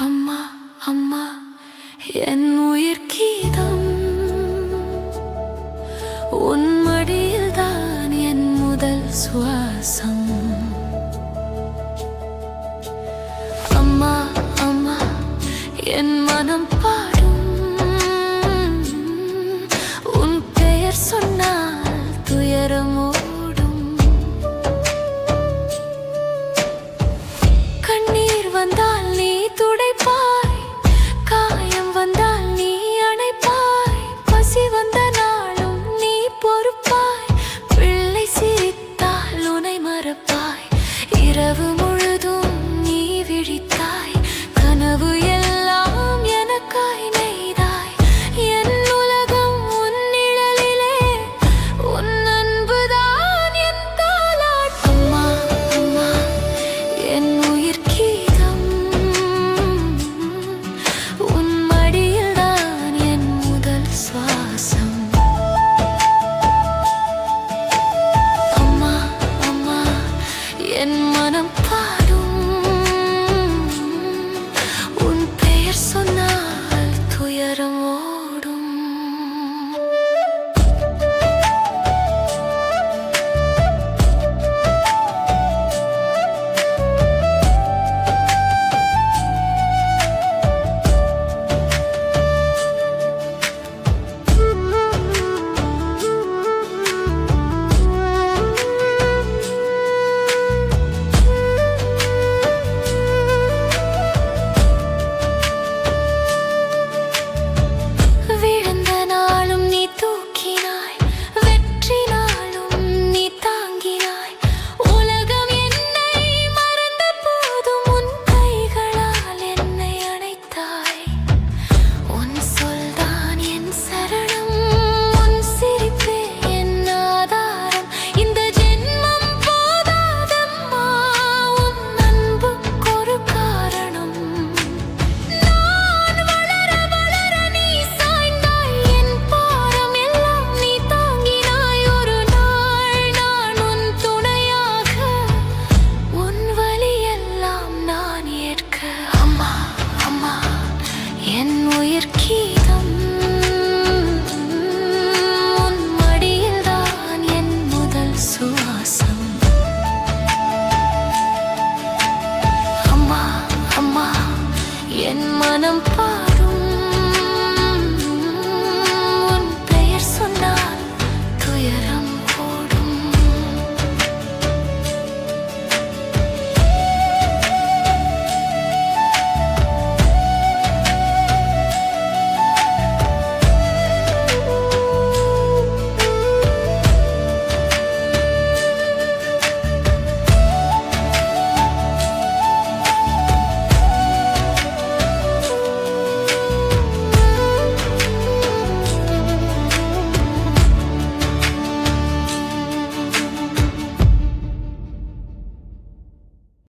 அம்மா அம்மா என் உயிர் கீதம். உன் மடியில்தான் என் முதல் சுவாசம். அம்மா என் மனம் பா இரவு